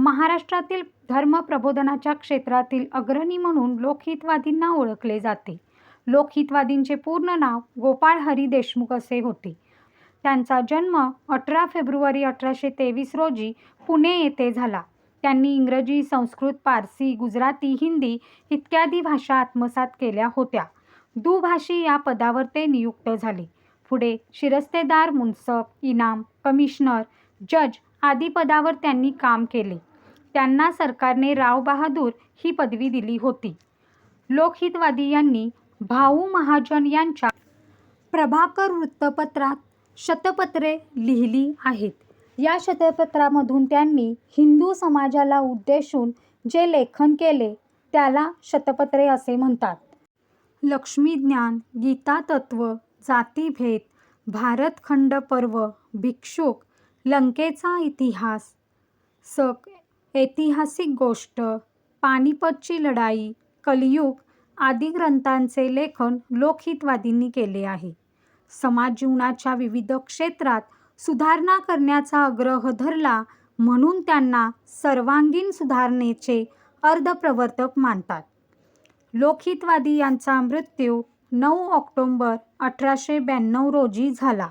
महाराष्ट्रातील धर्मप्रबोधनाच्या क्षेत्रातील अग्रणी म्हणून लोकहितवादींना ओळखले जाते. लोकहितवादींचे पूर्ण नाव गोपाळ हरी देशमुख असे होते. त्यांचा जन्म अठरा फेब्रुवारी अठराशे तेवीस रोजी पुणे येथे झाला. त्यांनी इंग्रजी संस्कृत पारसी गुजराती हिंदी इत्यादी भाषा आत्मसात केल्या होत्या. दुभाषी या पदावर ते नियुक्त झाले. पुढे शिरस्तेदार मुन्सफ इनाम कमिशनर जज आदी पदावर त्यांनी काम केले. त्यांना सरकारने राव बहादूर ही पदवी दिली होती. लोकहितवादी यांनी भाऊ महाजन यांच्या प्रभाकर वृत्तपत्रात शतपत्रे लिहिली आहेत. या शतपत्रामधून त्यांनी हिंदू समाजाला उद्देशून जे लेखन केले त्याला शतपत्रे असे म्हणतात. लक्ष्मीज्ञान गीतातत्व जातीभेद भारतखंड पर्व भिक्षुक लंकेचा इतिहास सक ऐतिहासिक गोष्ट पानिपतची लढाई कलियुग आदी ग्रंथांचे लेखन लोकहितवादींनी केले आहे. समाज जीवनाच्या विविध क्षेत्रात सुधारणा करण्याचा आग्रह धरला म्हणून त्यांना सर्वांगीण सुधारणेचे अर्धप्रवर्तक मानतात. लोकहितवादी यांचा मृत्यू नऊ ऑक्टोंबर अठराशे ब्याण्णव रोजी झाला.